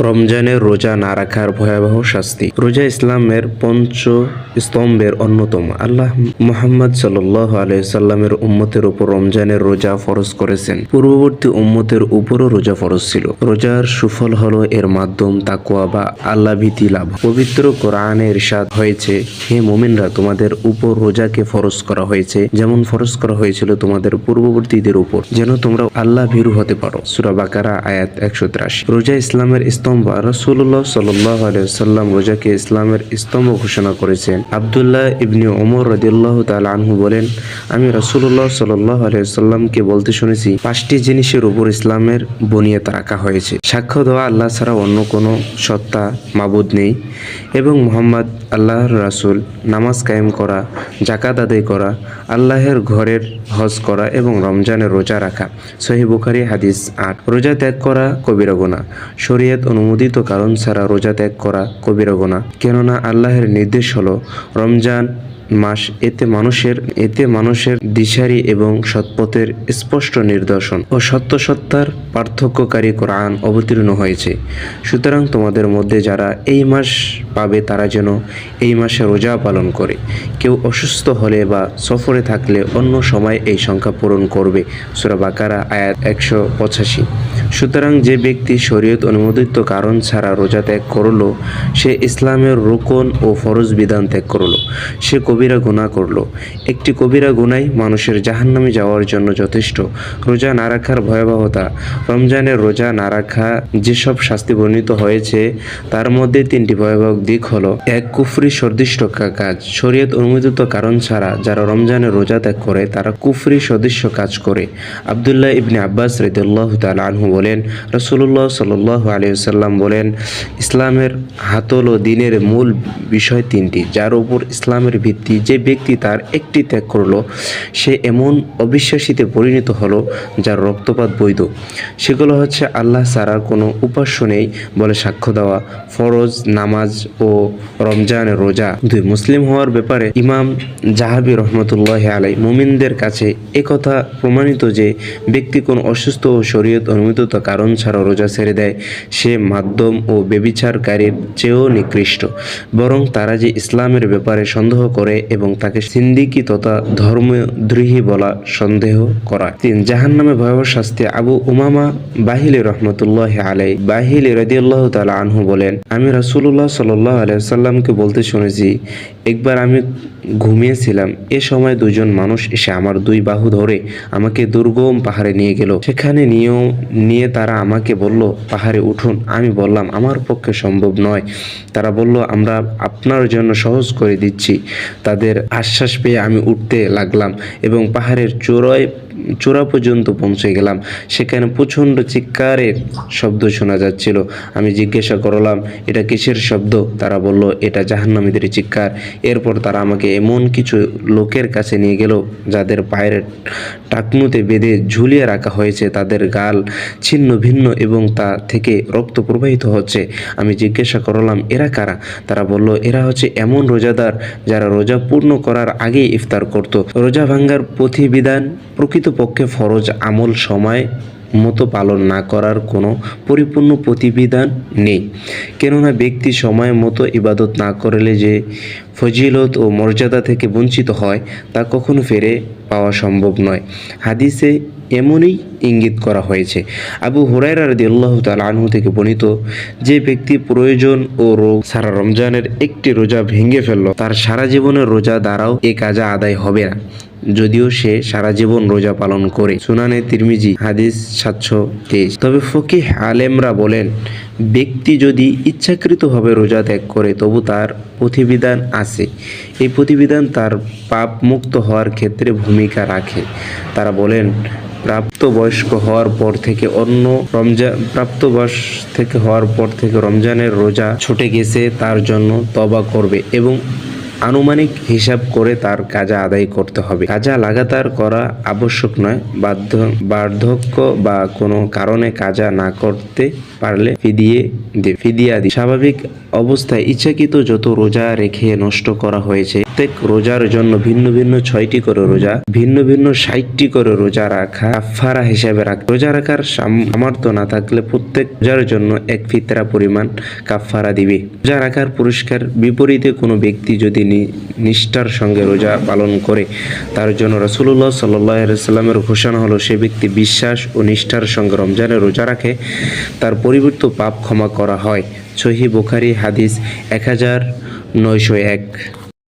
রমজানের রোজা না রাখার ভয়াবহ শাস্তি। রোজা ইসলামের পঞ্চ স্তম্ভের অন্যতম। আল্লাহ মুহাম্মদ সাল্লাহ আলাইসাল্লামের উম্মতের উপর রমজানের রোজা ফরজ করেছেন। পূর্ববর্তী উম্মতের উপরও রোজা ফরজ ছিল। রোজার সুফল হলো এর মাধ্যম তাকুয়া বা আল্লাহ ভীতি লাভ। পবিত্র কোরআনে ইরশাদ হয়েছে, হে মোমিনরা, তোমাদের উপর রোজাকে ফরজ করা হয়েছে, যেমন ফরজ করা হয়েছিল তোমাদের পূর্ববর্তীদের উপর, যেন তোমরা আল্লাহ ভীরু হতে পারো। সুরা বাকারা, আয়াত একশো তিরাশি। রোজা ইসলামের স্তম্ভ। রসুল্লাহ সাল্লাহ আলিয়াল্লাম রোজাকে ইসলামের স্তম্ভ ঘোষণা করেছেন। আবদুল্লাহ ইবনি ওমর রদিল্লাহ তাল আনহু বলেন, আমি রসুল্লাহ সাল্লাহ আলিয়াল্লামকে বলতে শুনেছি, পাঁচটি জিনিসের উপর ইসলামের বনিয়াত রাখা হয়েছে। সাক্ষ্য দেওয়া আল্লাহ ছাড়া অন্য কোনো সত্তা, মাবুদ নেই এবং মোহাম্মদ আল্লাহর রাসুল, নামাজ কায়েম করা জাকাত আদায় করা, আল্লাহের ঘরের হজ করা এবং রমজানের রোজা রাখা। সহি বুখারি, হাদিস আট। রোজা ত্যাগ করা কবিরা গোনা শরীয়ত অনুমোদিত কারণ ছাড়া রোজা ত্যাগ করা কবিরা গোনা কেননা আল্লাহের নির্দেশ হলো রমজান মাস এতে মানুষের এতে মানুষের দিশারি এবং সৎপথের স্পষ্ট নিদর্শন ও সত্য সত্তার পার্থক্যকারী কোরআন অবতীর্ণ হয়েছে। সুতরাং তোমাদের মধ্যে যারা এই মাস পাবে, তারা যেন এই মাসে রোজা পালন করে। কেউ অসুস্থ হলে বা সফরে থাকলে অন্য সময় এই সংখ্যা পূরণ করবে। সুরা বাকারা, আয়াত একশো পঁচাশি। সুতরাং যে ব্যক্তি শরীয়ত অনুমোদিত কারণ ছাড়া রোজা ত্যাগ করল, সে ইসলামের রোকন ও ফরজ বিধান ত্যাগ করল। সে কবিরা গুনাহ করল। একটি কবিরা গুনাই মানুষের জাহান্নামে যাওয়ার জন্য যথেষ্ট। রোজা না রাখার ভয়াবহতা। রমজানের রোজা না রাখা যেসব শাস্তি বর্ণিত হয়েছে, তার মধ্যে তিনটি ভয়াবহ দিক হলো। এক, কুফরি সদৃষ্ট কাজ। শরীয়ত অনুমোদিত কারণ ছাড়া যারা রমজানের রোজা ত্যাগ করে, তারা কুফরি সদৃশ্য কাজ করে। আবদুল্লাহ ইবনে আব্বাস রেদুল্লাহ তাল আনহু বলেন রসুল্লাহ সাল্লাহ আলিয়াল্লাম বলেন, ইসলামের হাতল ও দিনের মূল বিষয় তিনটি, যার উপর ইসলামের ভিত্তি যে ব্যক্তি তার একটি ত্যাগ করল, সে এমন অবিশ্বাসীতে পরিণত হলো যার রক্তপাত বৈধ। সেগুলো হচ্ছে আল্লাহ ছাড়া কোনো উপাস্য নেই বলে সাক্ষ্য দেওয়া, ফরজ, নামাজ ও রমজান রোজা। দুই মুসলিম হওয়ার ব্যাপারে ইমাম জাহাবি রহমতুল্লাহ আলাই মুমিনদের কাছে একথা প্রমাণিত যে ব্যক্তি কোন অসুস্থ ও শরীয়ত অনুমোদিত কারণ ছাড়া রোজা ছেড়ে দেয়, সে মাধ্যম ও বেবিচারকারীর চেয়েও নিকৃষ্ট। বরং তারা যে ইসলামের ব্যাপারে সন্দেহ করে এবং তাকে সিন্দিকি তথা ধর্মদ্রোহী বলা সন্দেহ করা। তিন, জাহান্নামে ভয়াবহ শাস্তি। আবু উমামা বাহিলি রহমতুল্লাহ আলাই বাহিলি রদিয়াল্লাহ তালা আনহু বলেন, আমি রাসুল্লাহ সাল্লাহ আলাইসাল্লামকে বলতে শুনেছি, একবার আমি ঘুমিয়েছিলাম। এ সময় দুজন মানুষ এসে আমার দুই বাহু ধরে আমাকে দুর্গম পাহাড়ে নিয়ে গেল। সেখানে নিয়েও নিয়ে তারা আমাকে বলল, পাহাড়ে উঠুন। আমি বললাম, আমার পক্ষে সম্ভব নয়। তারা বলল, আমরা আপনার জন্য সহজ করে দিচ্ছি। তাদের আশ্বাস পেয়ে আমি উঠতে লাগলাম এবং পাহাড়ের চূড়ায় চূড়া পর্যন্ত পৌঁছে গেলাম। সেখানে প্রচণ্ড চিৎকারের শব্দ শোনা যাচ্ছিল। আমি জিজ্ঞাসা করলাম, এটা কিসের শব্দ? তারা বলল, এটা জাহান্নামীদের চিৎকার। এরপর তারা আমাকে এমন কিছু লোকের কাছে নিয়ে গেল, যাদের পায়ের টাকনুতে বেঁধে ঝুলিয়ে রাখা হয়েছে। তাদের গাল ছিন্ন ভিন্ন এবং তা থেকে রক্ত প্রবাহিত হচ্ছে। আমি জিজ্ঞাসা করলাম, এরা কারা? তারা বলল, এরা হচ্ছে এমন রোজাদার যারা রোজা পূর্ণ করার আগেই ইফতার করত। রোজা ভাঙ্গার প্রতিবিধান প্রকৃতপক্ষে ফরজ আমল সময় মতো পালন না করার কোনো পরিপূর্ণ প্রতিবিধান নেই। কেননা ব্যক্তি সময় মতো ইবাদত না করলে যে ফজিলত ও মর্যাদা থেকে বঞ্চিত হয়, তা কখনো ফেরে পাওয়া সম্ভব নয়। হাদিসে এমনই ইঙ্গিত করা হয়েছে। আবু হুরাইরা রাদিয়াল্লাহু আল্লাহ তাল আনহু থেকে বর্ণিত, যে ব্যক্তি প্রয়োজন ও রোগ সারা রমজানের একটি রোজা ভেঙে ফেলল, তার সারা জীবনের রোজা দ্বারাও এ কাজা আদায় হবে না। যদিও সে সারা জীবন রোজা পালন করে। সুনানে তিরমিজি, হাদিস সাতশো তেইশ। তবে ফকিহ আলেমরা বলেন, ব্যক্তি যদি ইচ্ছাকৃতভাবে রোজা ত্যাগ করে, তবু তার প্রতিবিধান আছে। এই প্রতিবিধান তার পাপ মুক্ত হওয়ার ক্ষেত্রে ভূমিকা রাখে। তারা বলেন, প্রাপ্তবয়স্ক হওয়ার পর থেকে অন্য রমজান প্রাপ্তবয়স থেকে হওয়ার পর থেকে রমজানের রোজা ছুটে গেছে, তার জন্য তবা করবে এবং আনুমানিক হিসাব করে তার কাজা আদায় করতে হবে। কাজা লাগাতার করা আবশ্যক নয়, বাধ্য বার্ধক্য বা কোনো কারণে কাজা না করতে পারলে ফিদিয়ে দেবে ফিদিয়া দি স্বাভাবিক অবস্থায় ইচ্ছাকৃত যত রোজা রেখে নষ্ট করা হয়েছে, প্রত্যেক রোজার জন্য ভিন্ন ভিন্ন ছয়টি করে রোজা, ভিন্ন ভিন্ন ষাটটি করে রোজা রাখা কাফারা হিসাবে রাখ, রোজা রাখার সাম- সামর্থ্য না থাকলে প্রত্যেক রোজার জন্য এক ফিতরা পরিমাণ কাফারা দিবে। রোজা রাখার পুরস্কার বিপরীতে কোনো ব্যক্তি যদি নিষ্ঠার সঙ্গে রোজা পালন করে, তার জন্য রসুল্লাহ সাল্লামের ঘোষণা হলো, সে ব্যক্তি বিশ্বাস ও নিষ্ঠার সঙ্গে রমজানের রোজা রাখে, তার পরিবর্ত পাপ ক্ষমা করা হয়। সহি বুখারি হাদিস এক হাজার নয়শো এক।